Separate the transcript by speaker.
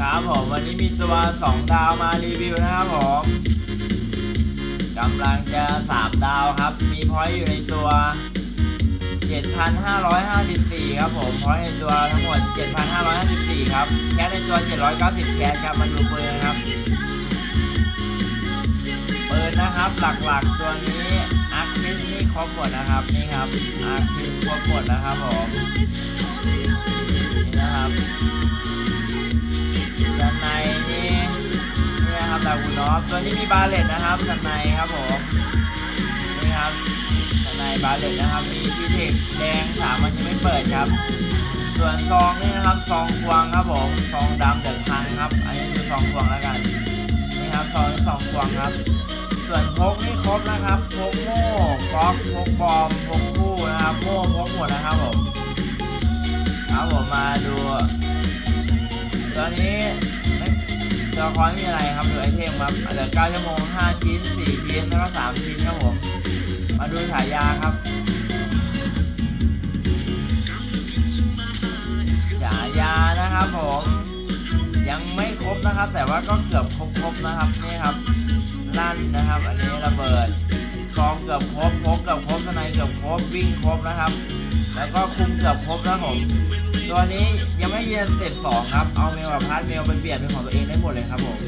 Speaker 1: ครับผมวันนี้มีตัวสองดาวมารีวิวนะครับผมกำลังจะสามดาวครับ มีพอยต์อยู่ในตัว 7,554 ครับผมพอยต์ในตัวทั้งหมด 7,554 ครับ แคสในตัว 790 แคสครับมาดูปืนครับปืนนะครับหลักๆตัวนี้อาร์คิสนี่ครบหมดนะครับนี่ครับอาร์คิสครบหมดนะครับผมนี่นะครับ ตัวนี้มีบาเลตนะครับด้านในครับผมนี่ครับด้านในบาเลตนะครับ มีพีเทคแดงสามมันยังไม่เปิดครับ ส่วนซองนี่นะครับซองควงครับผมซองดำเดือดพังครับ อันนี้คือซองควงแล้วกันนี่ครับซองนี้ซองควงครับ ส่วนพกนี่ครบนะครับพกโม่กล็อกพกบอมพกคู่นะครับโม่พกหมดนะครับผมครับผมมาดูตัวนี้ ตัวคอยไม่มีอะไรครับดูไอเทมครับเหลือ9ชั่วโมง 5 ชิ้น 4 ชิ้น แล้วก็ 3 ชิ้นครับผม มาดูฉายาครับฉายานะครับผม ยังไม่ครบนะครับ แต่ว่าก็เกือบครบครบๆนะครับนี่ครับลั่นนะครับ อันนี้ระเบิดกองเกือบครบพกเกือบครบทนายเกือบครบวิ่งครบนะครับ แล้วก็คุมเกือบครบนะผม ตัวนี้ยังไม่เรียนสเต็ปสองครับ เอาเมลกับพาร์ทเมลไปเปลี่ยนเป็นของตัวเองได้หมดเลยครับผม